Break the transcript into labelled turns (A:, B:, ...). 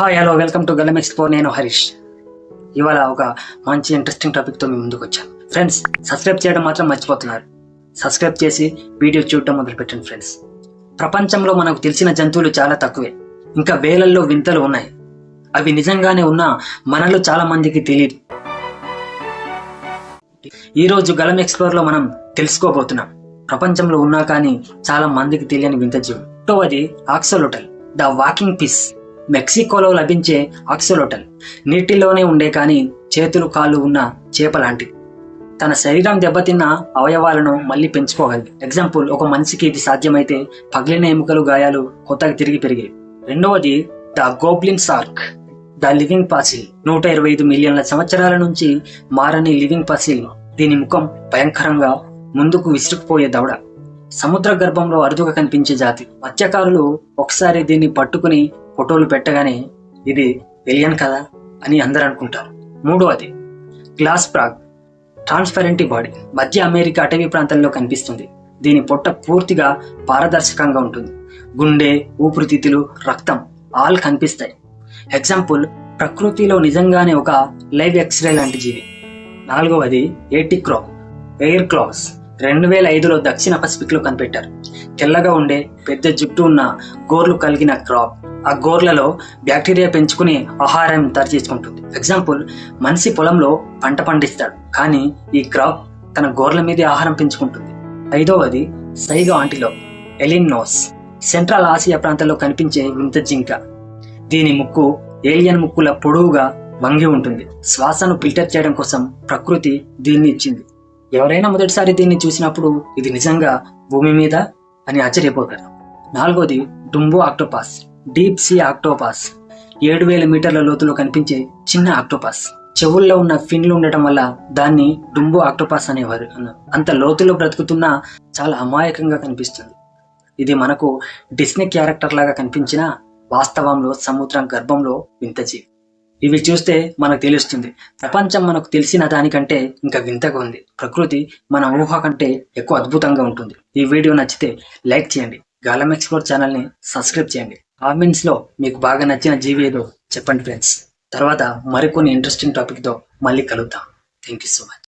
A: Hi hello welcome to Galam expo నేను హరీష్. ఇవాళ ఒక మంచి ఇంట్రెస్టింగ్ టాపిక్తో మీ ముందుకు వచ్చాను ఫ్రెండ్స్ సబ్స్క్రైబ్ చేయడం మాత్రం మర్చిపోతున్నారు. సబ్స్క్రైబ్ చేసి వీడియో చూడటం మొదలుపెట్టండి ఫ్రెండ్స్ ప్రపంచంలో మనకు తెలిసిన జంతువులు చాలా తక్కువే. ఇంకా వేలల్లో వింతలు ఉన్నాయి. అవి నిజంగానే ఉన్నా మనలో చాలా మందికి తెలియదు ఈరోజు గలం ఎక్స్ప్లోర్లో మనం తెలుసుకోబోతున్నాం. ప్రపంచంలో ఉన్నా కానీ చాలా మందికి తెలియని వింత జీవం అది ఆక్సోలోటల్ ద వాకింగ్ పీస్ మెక్సికోలో లభించే ఆక్సోలోటల్ నీటిలోనే ఉండే కానీ చేతులు కాళ్ళు ఉన్న చేపలాంటివి తన శరీరం దెబ్బతిన్న అవయవాలను మళ్ళీ పెంచుకోగలదు ఎగ్జాంపుల్ ఒక మనిషికి ఇది సాధ్యమైతే పగిలిన ఎముకలు గాయాలు కొత్తగా తిరిగి పెరిగాయి రెండవది the goblin shark the living fossil. నూట ఇరవై ఐదు మిలియన్ల సంవత్సరాల నుంచి మారని లివింగ్ పాసిల్. దీని ముఖం భయంకరంగా ముందుకు విసురుకుపోయే దవడ. సముద్ర గర్భంలో అరుదుగా కనిపించే జాతి. మత్స్యకారులు ఒకసారి దీన్ని పట్టుకుని ఫోటోలు పెట్టగానే ఇది ఎలియన్ కదా అని అందరు అనుకుంటారు. మూడవది గ్లాస్ ప్రాగ్ ట్రాన్స్పరెంట్ బాడీ మధ్య అమెరికా అటవీ ప్రాంతంలో కనిపిస్తుంది. దీని పొట్ట పూర్తిగా పారదర్శకంగా ఉంటుంది. గుండె ఊపిరితిత్తులు రక్తం ఆల్ కనిపిస్తాయి. ఎగ్జాంపుల్ ప్రకృతిలో నిజంగానే ఒక లైవ్ ఎక్స్రే లాంటి జీవి. నాలుగవది ఏటిక్రో ఎయిర్ క్లాస్ రెండు వేల ఐదులో దక్షిణ పసిఫిక్లో కనిపెట్టారు. తెల్లగా ఉండే పెద్ద జుట్టు ఉన్న గోర్లు కలిగిన క్రాప్ ఆ గోర్లలో బ్యాక్టీరియా పెంచుకుని ఆహారం తయారు చేసుకుంటుంది. ఎగ్జాంపుల్ మనిషి పొలంలో పంట పండిస్తాడు కానీ ఈ క్రాప్ తన గోర్ల మీదే ఆహారం పెంచుకుంటుంది. ఐదవది సైగో ఆంటిలో ఎలిన్నోస్ సెంట్రల్ ఆసియా ప్రాంతంలో కనిపించే వింత జింక. దీని ముక్కు ఏలియన్ ముక్కుల పొడవుగా వంగి ఉంటుంది. శ్వాసను ఫిల్టర్ చేయడం కోసం ప్రకృతి దీన్ని ఇచ్చింది. ఎవరైనా మొదటిసారి దీన్ని చూసినప్పుడు ఇది నిజంగా భూమి మీద అని ఆశ్చర్యపోతారు. నాలుగోది Dumbo octopus deep sea octopus. ఏడు వేల మీటర్ల లోతులో కనిపించే చిన్న ఆక్టోపాస్. చెవుల్లో ఉన్న ఫిన్లు ఉండటం వల్ల దాన్ని డుంబో ఆక్టోపాస్ అనేవారు. అంత లోతులో బ్రతుకుతున్నా చాలా అమాయకంగా కనిపిస్తుంది. ఇది మనకు డిస్నీ క్యారెక్టర్ లాగా కనిపించినా వాస్తవంలో సముద్రం గర్భంలో వింత జీవి. ఇవి చూస్తే మనకు తెలుస్తుంది. ప్రపంచం మనకు తెలిసిన దానికంటే ఇంకా వింతగా ఉంది. ప్రకృతి మన ఊహ కంటే ఎక్కువ అద్భుతంగా ఉంటుంది. ఈ వీడియో నచ్చితే లైక్ చేయండి. గాలం ఎక్స్ప్లోర్ ఛానల్ని సబ్స్క్రైబ్ చేయండి. కామెంట్స్లో మీకు బాగా నచ్చిన జీవి ఏదో చెప్పండి ఫ్రెండ్స్. తర్వాత మరికొన్ని ఇంట్రెస్టింగ్ టాపిక్తో మళ్ళీ కలుద్దాం. Thank you so much